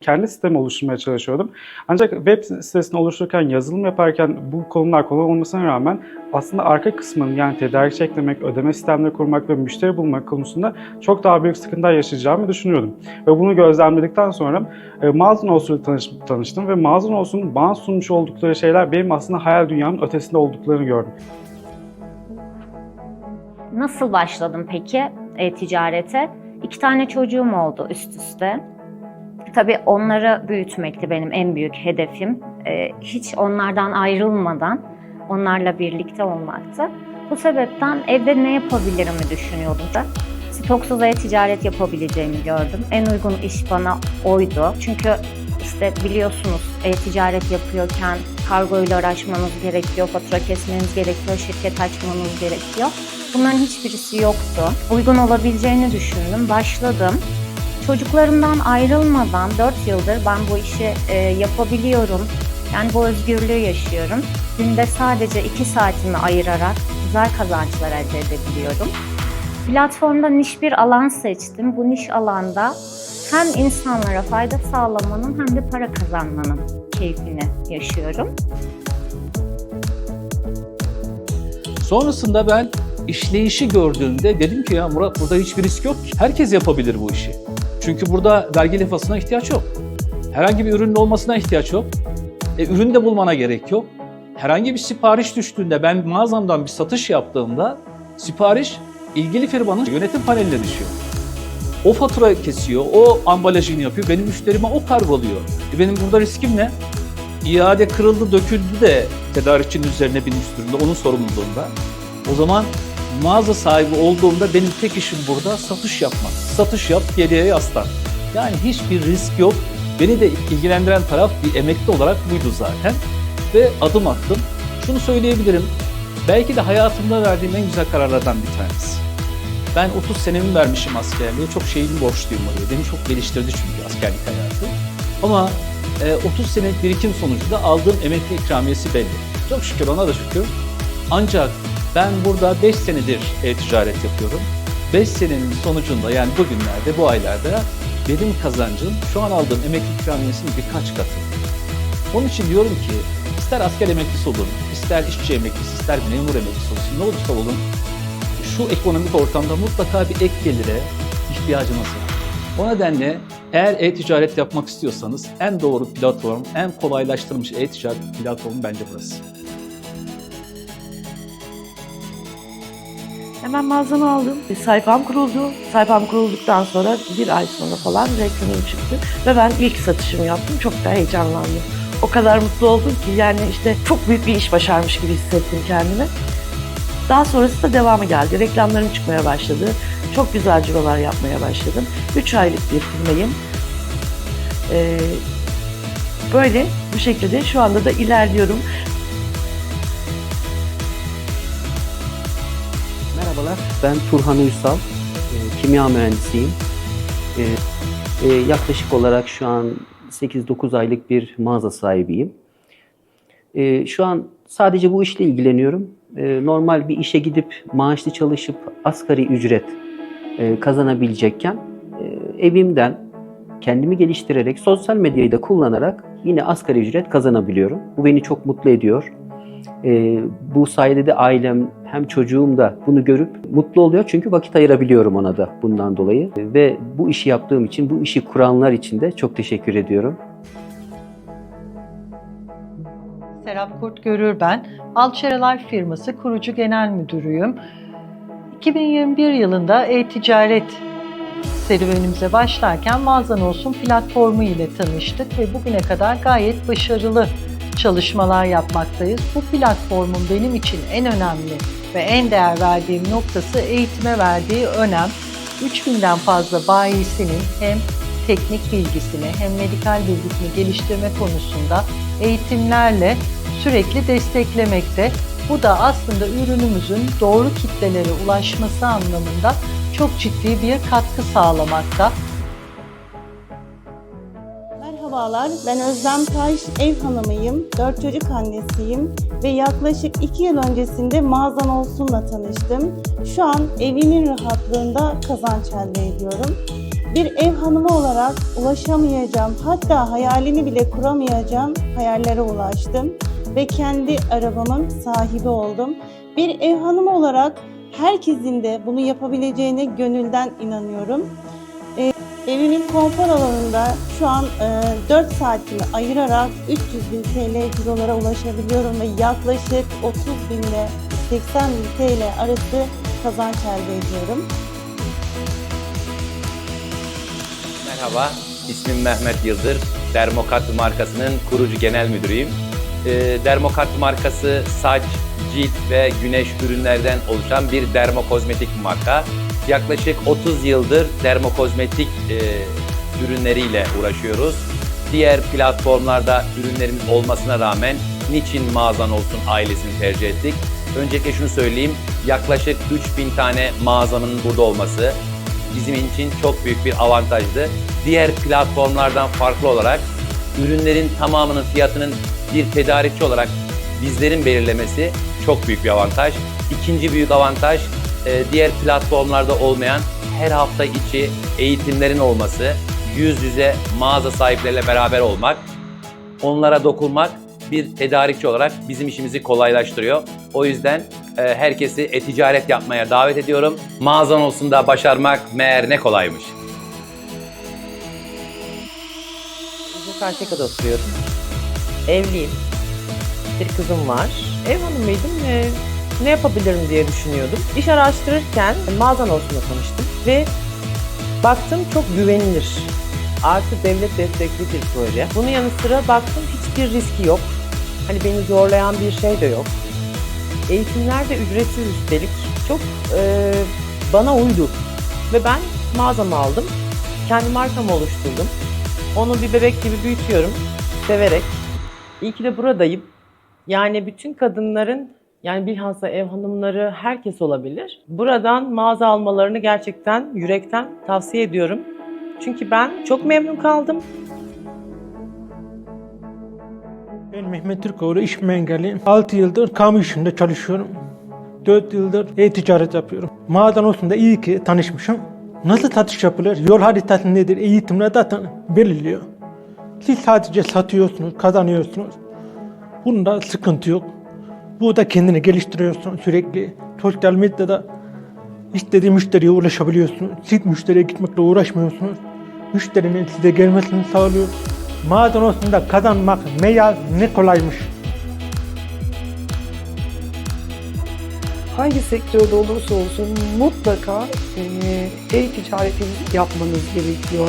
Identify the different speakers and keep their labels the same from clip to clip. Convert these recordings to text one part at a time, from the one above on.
Speaker 1: kendi sitemi oluşturmaya çalışıyordum. Ancak web sitesini oluştururken, yazılım yaparken bu konular kolay olmasına rağmen aslında arka kısmın yani tedarikçi eklemek, ödeme sistemleri kurmak ve müşteri bulmak konusunda çok daha büyük sıkıntılar yaşayacağımı düşünüyordum. Ve bunu gözlemledikten sonra e, Mağazan Olsun'la tanış, tanıştım ve Mağazan Olsun'un bana sunmuş oldukları şeyler benim aslında hayal dünyamın ötesinde olduklarını gördüm.
Speaker 2: Nasıl başladım peki e-ticarete? İki tane çocuğum oldu üst üste. Tabii onları büyütmekti benim en büyük hedefim. Ee, hiç onlardan ayrılmadan onlarla birlikte olmaktı. Bu sebepten evde ne yapabilirimi düşünüyordum da. Stoksuz e-ticaret yapabileceğimi gördüm. En uygun iş bana oydu. Çünkü işte biliyorsunuz e-ticaret yapıyorken kargoyla uğraşmanız gerekiyor, fatura kesmeniz gerekiyor, şirket açmanız gerekiyor. Bunların hiçbirisi yoktu. Uygun olabileceğini düşündüm. Başladım. Çocuklarımdan ayrılmadan 4 yıldır ben bu işi e, yapabiliyorum. Yani bu özgürlüğü yaşıyorum. Günde sadece 2 saatimi ayırarak güzel kazançlar elde edebiliyorum. Platformda niş bir alan seçtim. Bu niş alanda hem insanlara fayda sağlamanın hem de para kazanmanın keyfini yaşıyorum.
Speaker 3: Sonrasında ben işleyişi gördüğümde dedim ki ya Murat burada hiçbir risk yok. Herkes yapabilir bu işi. Çünkü burada vergi levhasına ihtiyaç yok. Herhangi bir ürünün olmasına ihtiyaç yok. E, ürün de bulmana gerek yok. Herhangi bir sipariş düştüğünde ben mağazamdan bir satış yaptığımda sipariş ilgili firmanın yönetim paneline düşüyor. O fatura kesiyor, o ambalajını yapıyor, benim müşterime o kargoluyor. E benim burada riskim ne? İade kırıldı, döküldü de tedarikçinin üzerine binmiş durumda, onun sorumluluğunda. O zaman mağaza sahibi olduğumda benim tek işim burada satış yapmak. Satış yap, geriye yaslan. Yani hiçbir risk yok. Beni de ilgilendiren taraf bir emekli olarak buydu zaten. Ve adım attım. Şunu söyleyebilirim. Belki de hayatımda verdiğim en güzel kararlardan bir tanesi. Ben 30 senemi vermişim askerliğe. Çok şeyin borçluyum oraya. Beni çok geliştirdi çünkü askerlik hayatı. Ama e, 30 senelik birikim sonucu da aldığım emekli ikramiyesi belli. Çok şükür ona da şükür. Ancak ben burada 5 senedir e-ticaret yapıyorum. 5 senenin sonucunda yani bugünlerde, bu aylarda benim kazancım şu an aldığım emekli ikramiyesinin birkaç katı. Onun için diyorum ki ister asker emeklisi olun, ister işçi emeklisi, ister memur emeklisi olsun, ne olursa olun şu ekonomik ortamda mutlaka bir ek gelire ihtiyacınız var. O nedenle eğer e-ticaret yapmak istiyorsanız en doğru platform, en kolaylaştırılmış e-ticaret platformu bence burası.
Speaker 4: Hemen mağazamı aldım. Bir sayfam kuruldu. Sayfam kurulduktan sonra bir ay sonra falan reklamım çıktı. Ve ben ilk satışımı yaptım. Çok da heyecanlandım. O kadar mutlu oldum ki yani işte çok büyük bir iş başarmış gibi hissettim kendimi. Daha sonrası da devamı geldi. Reklamlarım çıkmaya başladı. Çok güzel cirolar yapmaya başladım. 3 aylık bir firmayım. Ee, böyle bu şekilde şu anda da ilerliyorum.
Speaker 5: Ben Turhan Uysal, e, kimya mühendisiyim. E, e, yaklaşık olarak şu an 8-9 aylık bir mağaza sahibiyim. E, şu an sadece bu işle ilgileniyorum. E, normal bir işe gidip maaşlı çalışıp asgari ücret e, kazanabilecekken e, evimden kendimi geliştirerek, sosyal medyayı da kullanarak yine asgari ücret kazanabiliyorum. Bu beni çok mutlu ediyor. Ee, bu sayede de ailem hem çocuğum da bunu görüp mutlu oluyor çünkü vakit ayırabiliyorum ona da bundan dolayı. Ve bu işi yaptığım için, bu işi kuranlar için de çok teşekkür ediyorum.
Speaker 6: Serap Kurt Görür ben. Alçera Life firması kurucu genel müdürüyüm. 2021 yılında e-ticaret serüvenimize başlarken Mağazan Olsun platformu ile tanıştık ve bugüne kadar gayet başarılı çalışmalar yapmaktayız. Bu platformun benim için en önemli ve en değer verdiğim noktası eğitime verdiği önem. 3000'den fazla bayisinin hem teknik bilgisini hem medikal bilgisini geliştirme konusunda eğitimlerle sürekli desteklemekte. Bu da aslında ürünümüzün doğru kitlelere ulaşması anlamında çok ciddi bir katkı sağlamakta.
Speaker 7: Merhabalar, ben Özlem Taş, ev hanımıyım, dört çocuk annesiyim ve yaklaşık iki yıl öncesinde Mağazan Olsun'la tanıştım. Şu an evimin rahatlığında kazanç elde ediyorum. Bir ev hanımı olarak ulaşamayacağım, hatta hayalini bile kuramayacağım hayallere ulaştım ve kendi arabamın sahibi oldum. Bir ev hanımı olarak herkesin de bunu yapabileceğine gönülden inanıyorum. Ee, evimin konfor alanında şu an e, 4 saatimi ayırarak 300 bin TL cirolara ulaşabiliyorum ve yaklaşık 30 bin ile 80 bin TL arası kazanç elde ediyorum.
Speaker 8: Merhaba, ismim Mehmet Yıldır. Dermokat markasının kurucu genel müdürüyüm. Ee, Dermokat markası saç, cilt ve güneş ürünlerden oluşan bir dermokozmetik marka. Yaklaşık 30 yıldır dermokozmetik e, ürünleriyle uğraşıyoruz. Diğer platformlarda ürünlerimiz olmasına rağmen niçin mağazan olsun ailesini tercih ettik? Öncelikle şunu söyleyeyim, yaklaşık 3000 tane mağazanın burada olması, bizim için çok büyük bir avantajdı. Diğer platformlardan farklı olarak ürünlerin tamamının fiyatının bir tedarikçi olarak bizlerin belirlemesi çok büyük bir avantaj. İkinci büyük avantaj e, diğer platformlarda olmayan her hafta içi eğitimlerin olması, yüz yüze mağaza sahipleriyle beraber olmak, onlara dokunmak bir tedarikçi olarak bizim işimizi kolaylaştırıyor. O yüzden e, herkesi e-ticaret yapmaya davet ediyorum. Mağazan olsun da başarmak meğer ne kolaymış.
Speaker 9: Uzun Karşıyaka'da oturuyorum. Evliyim. Bir kızım var. Ev hanımıydım ve ne yapabilirim diye düşünüyordum. İş araştırırken mağazan olsunla tanıştım ve baktım çok güvenilir. Artı devlet destekli bir proje. Bunun yanı sıra baktım hiçbir riski yok. Hani beni zorlayan bir şey de yok. Eğitimler de ücretsiz üstelik. Çok e, bana uydu. Ve ben mağazamı aldım. Kendi markamı oluşturdum. Onu bir bebek gibi büyütüyorum. Severek. İyi ki de buradayım. Yani bütün kadınların yani bilhassa ev hanımları herkes olabilir. Buradan mağaza almalarını gerçekten yürekten tavsiye ediyorum. Çünkü ben çok memnun kaldım.
Speaker 10: Ben Mehmet Türkoğlu, iş engelliyim. 6 yıldır kamu işinde çalışıyorum. 4 yıldır e-ticaret yapıyorum. Mağazadan olsun da iyi ki tanışmışım. Nasıl satış yapılır? Yol haritası nedir? Eğitimler zaten belirliyor. Siz sadece satıyorsunuz, kazanıyorsunuz. Bunda sıkıntı yok. Burada kendini geliştiriyorsun sürekli. Sosyal medyada istediği müşteriye ulaşabiliyorsunuz. Siz müşteriye gitmekle uğraşmıyorsunuz. Müşterinin size gelmesini sağlıyor. Mağazadan olsun da kazanmak meğer ne kolaymış.
Speaker 11: hangi sektörde olursa olsun mutlaka e, e-ticaretinizi yapmanız gerekiyor.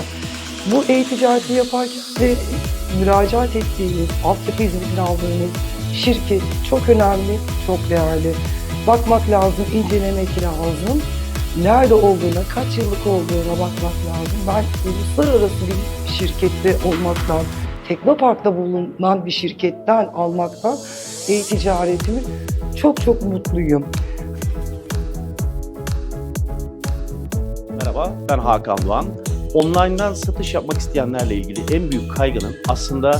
Speaker 11: Bu e-ticareti yaparken de müracaat ettiğiniz, altyapı hizmetini aldığınız şirket çok önemli, çok değerli. Bakmak lazım, incelemek lazım. Nerede olduğuna, kaç yıllık olduğuna bakmak lazım. Ben uluslararası bir şirkette olmaktan, Teknopark'ta bulunan bir şirketten almaktan e-ticaretimi çok çok mutluyum.
Speaker 12: Merhaba, ben Hakan Doğan. Online'dan satış yapmak isteyenlerle ilgili en büyük kaygının aslında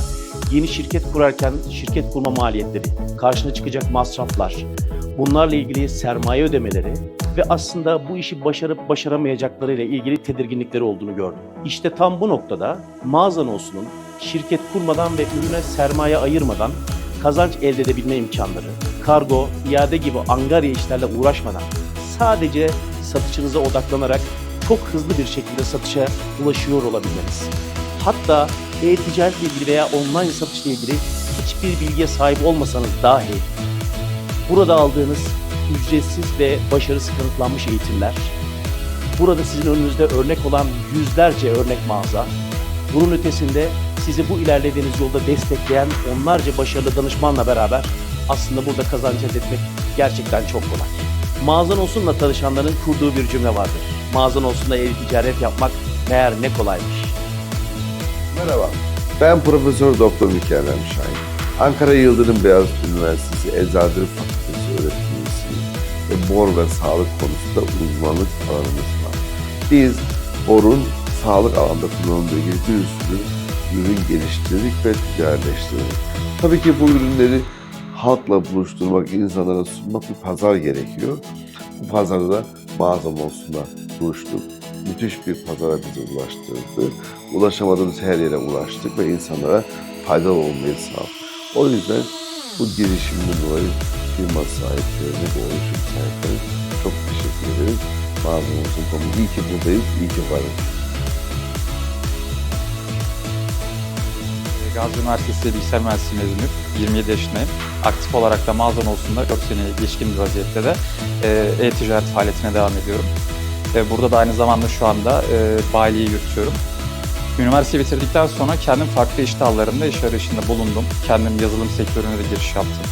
Speaker 12: yeni şirket kurarken şirket kurma maliyetleri, karşına çıkacak masraflar, bunlarla ilgili sermaye ödemeleri ve aslında bu işi başarıp başaramayacakları ile ilgili tedirginlikleri olduğunu gördüm. İşte tam bu noktada mağazan olsunun şirket kurmadan ve ürüne sermaye ayırmadan kazanç elde edebilme imkanları, kargo, iade gibi angarya işlerle uğraşmadan sadece satışınıza odaklanarak çok hızlı bir şekilde satışa ulaşıyor olabilmeniz. Hatta e-ticaretle ilgili veya online satışla ilgili hiçbir bilgiye sahip olmasanız dahi burada aldığınız ücretsiz ve başarısı kanıtlanmış eğitimler, burada sizin önünüzde örnek olan yüzlerce örnek mağaza, bunun ötesinde sizi bu ilerlediğiniz yolda destekleyen onlarca başarılı danışmanla beraber aslında burada kazanç elde etmek gerçekten çok kolay. Mağazan olsunla tanışanların kurduğu bir cümle vardır. Mağazan olsunla e-ticaret yapmak meğer ne kolaymış.
Speaker 13: Merhaba, ben Profesör Doktor Mükemmel Şahin. Ankara Yıldırım Beyazıt Üniversitesi Eczacılık Fakültesi öğretim ve bor ve sağlık konusunda uzmanlık alanımız var. Biz borun sağlık alanında kullanıldığı gibi bir sürü ürün geliştirdik ve ticaretleştirdik. Tabii ki bu ürünleri halkla buluşturmak, insanlara sunmak bir pazar gerekiyor. Bu pazarda da mağazam olsunlar buluştuk. Müthiş bir pazara bizi ulaştırdı. Ulaşamadığımız her yere ulaştık ve insanlara faydalı olmayı sağladık. O yüzden bu girişimden dolayı firma sahiplerine, bu oluşum sahiplerine çok teşekkür ederim. Mağazamızın konu. İyi ki buradayız, iyi ki varız.
Speaker 14: Gazi Üniversitesi Bilgisayar Mühendisliği mezunuyum. 27 yaşındayım. Aktif olarak da mağazan olsun da 4 seneye geçkin bir vaziyette de e, e-ticaret faaliyetine devam ediyorum. E, burada da aynı zamanda şu anda e, bayiliği yürütüyorum. Üniversiteyi bitirdikten sonra kendim farklı iş dallarında iş arayışında bulundum. Kendim yazılım sektörüne de giriş yaptım.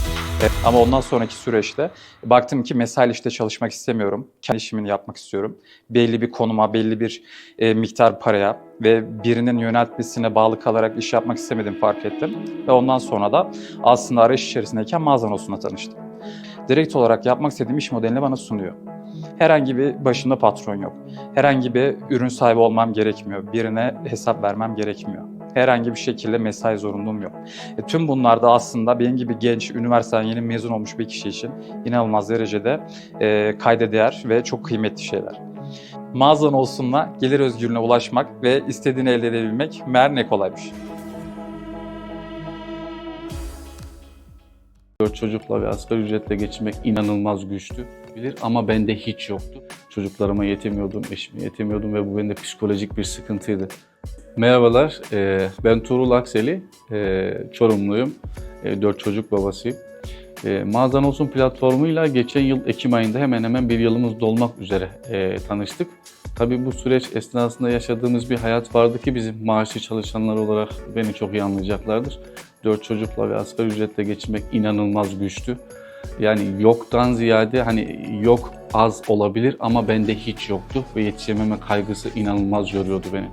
Speaker 14: E, ama ondan sonraki süreçte baktım ki mesai işte çalışmak istemiyorum. Kendi işimi yapmak istiyorum. Belli bir konuma, belli bir e, miktar paraya ve birinin yöneltmesine bağlı kalarak iş yapmak istemediğimi fark ettim. Ve ondan sonra da aslında arayış içerisindeyken mağazan olsunla tanıştım. Direkt olarak yapmak istediğim iş modelini bana sunuyor. Herhangi bir başımda patron yok. Herhangi bir ürün sahibi olmam gerekmiyor. Birine hesap vermem gerekmiyor. Herhangi bir şekilde mesai zorunluluğum yok. E, tüm bunlar da aslında benim gibi genç, üniversiteden yeni mezun olmuş bir kişi için inanılmaz derecede e, kayda değer ve çok kıymetli şeyler. Mağazan olsunla gelir özgürlüğüne ulaşmak ve istediğini elde edebilmek meğer ne kolaymış.
Speaker 15: Dört çocukla ve asgari ücretle geçinmek inanılmaz güçtü. Bilir ama bende hiç yoktu. Çocuklarıma yetemiyordum, eşime yetemiyordum ve bu bende psikolojik bir sıkıntıydı. Merhabalar, e, ben Tuğrul Akseli, e, Çorumluyum, E, dört çocuk babasıyım. E, Mağazan Olsun platformuyla geçen yıl Ekim ayında hemen hemen bir yılımız dolmak üzere e, tanıştık. Tabii bu süreç esnasında yaşadığımız bir hayat vardı ki bizim maaşlı çalışanlar olarak beni çok iyi anlayacaklardır. Dört çocukla ve asgari ücretle geçinmek inanılmaz güçtü. Yani yoktan ziyade hani yok az olabilir ama bende hiç yoktu ve yetişememe kaygısı inanılmaz yoruyordu beni.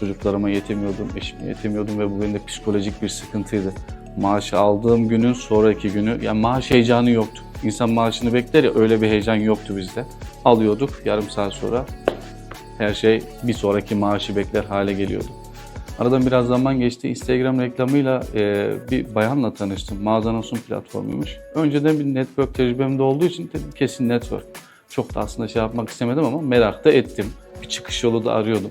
Speaker 15: Çocuklarıma yetemiyordum, eşime yetemiyordum ve bu bende psikolojik bir sıkıntıydı. Maaşı aldığım günün sonraki günü, yani maaş heyecanı yoktu. İnsan maaşını bekler ya öyle bir heyecan yoktu bizde. Alıyorduk yarım saat sonra her şey bir sonraki maaşı bekler hale geliyordu. Aradan biraz zaman geçti. Instagram reklamıyla e, bir bayanla tanıştım. Mağazan olsun platformuymuş. Önceden bir network tecrübem de olduğu için dedim kesin network. Çok da aslında şey yapmak istemedim ama merak da ettim. Bir çıkış yolu da arıyordum.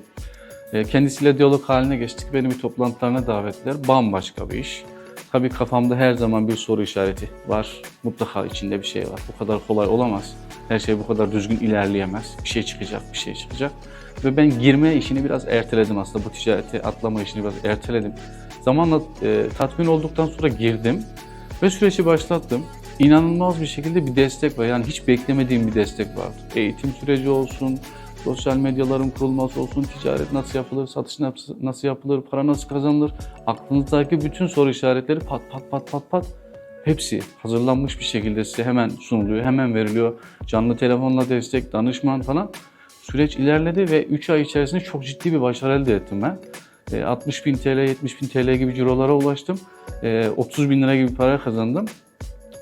Speaker 15: E, kendisiyle diyalog haline geçtik. Beni bir toplantılarına davetler. Bambaşka bir iş. Tabii kafamda her zaman bir soru işareti var. Mutlaka içinde bir şey var. Bu kadar kolay olamaz. Her şey bu kadar düzgün ilerleyemez. Bir şey çıkacak, bir şey çıkacak. Ve ben girme işini biraz erteledim aslında. Bu ticarete atlama işini biraz erteledim. Zamanla e, tatmin olduktan sonra girdim ve süreci başlattım. İnanılmaz bir şekilde bir destek var. Yani hiç beklemediğim bir destek vardı. Eğitim süreci olsun, sosyal medyaların kurulması olsun, ticaret nasıl yapılır, satış nasıl yapılır, para nasıl kazanılır. Aklınızdaki bütün soru işaretleri pat pat pat pat pat hepsi hazırlanmış bir şekilde size hemen sunuluyor, hemen veriliyor. Canlı telefonla destek, danışman falan. Süreç ilerledi ve 3 ay içerisinde çok ciddi bir başarı elde ettim ben. E, 60 bin TL, 70 bin TL gibi cirolara ulaştım. E, 30 bin lira gibi para kazandım.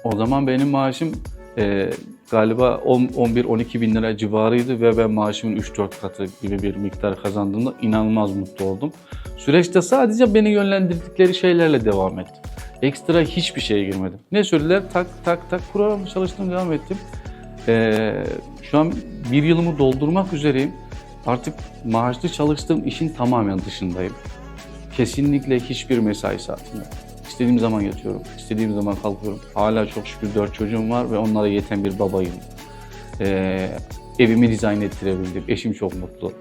Speaker 15: O zaman benim maaşım e, galiba 11-12 bin lira civarıydı ve ben maaşımın 3-4 katı gibi bir miktar kazandığımda inanılmaz mutlu oldum. Süreçte sadece beni yönlendirdikleri şeylerle devam ettim. Ekstra hiçbir şeye girmedim. Ne söylediler? Tak tak tak programı çalıştım devam ettim. Ee, şu an bir yılımı doldurmak üzereyim. Artık maaşlı çalıştığım işin tamamen dışındayım. Kesinlikle hiçbir mesai saatim yok. İstediğim zaman yatıyorum, istediğim zaman kalkıyorum. Hala çok şükür dört çocuğum var ve onlara yeten bir babayım. Ee, evimi dizayn ettirebildim, eşim çok mutlu.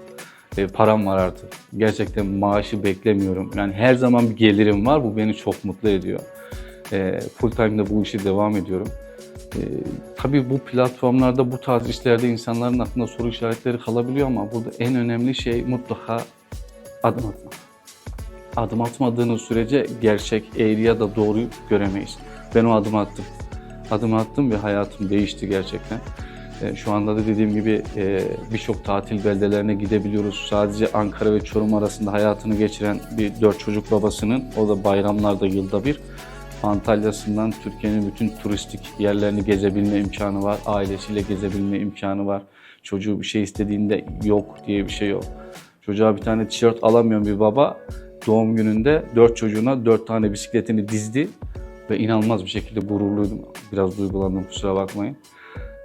Speaker 15: Ee, param var artık. Gerçekten maaşı beklemiyorum. Yani her zaman bir gelirim var, bu beni çok mutlu ediyor. Ee, full time'da bu işi devam ediyorum. Ee, tabii bu platformlarda, bu tarz işlerde insanların aklında soru işaretleri kalabiliyor ama burada en önemli şey mutlaka adım atmak. Adım atmadığınız sürece gerçek, eğri ya da doğruyu göremeyiz. Ben o adımı attım. Adım attım ve hayatım değişti gerçekten. Ee, Şu anda da dediğim gibi e, birçok tatil beldelerine gidebiliyoruz. Sadece Ankara ve Çorum arasında hayatını geçiren bir dört çocuk babasının, o da bayramlarda yılda bir, Antalya'sından Türkiye'nin bütün turistik yerlerini gezebilme imkanı var. Ailesiyle gezebilme imkanı var. Çocuğu bir şey istediğinde yok diye bir şey yok. Çocuğa bir tane tişört alamıyorum bir baba. Doğum gününde dört çocuğuna dört tane bisikletini dizdi. Ve inanılmaz bir şekilde gururluydum. Biraz duygulandım kusura bakmayın.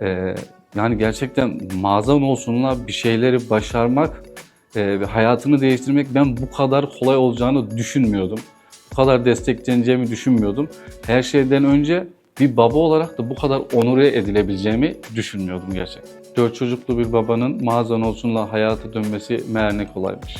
Speaker 15: Ee, yani gerçekten mağazan olsunla bir şeyleri başarmak e, ve hayatını değiştirmek ben bu kadar kolay olacağını düşünmüyordum. Bu kadar destekleneceğimi düşünmüyordum. Her şeyden önce bir baba olarak da bu kadar onure edilebileceğimi düşünmüyordum gerçekten. Dört çocuklu bir babanın mağazan olsunla hayata dönmesi meğer ne kolaymış.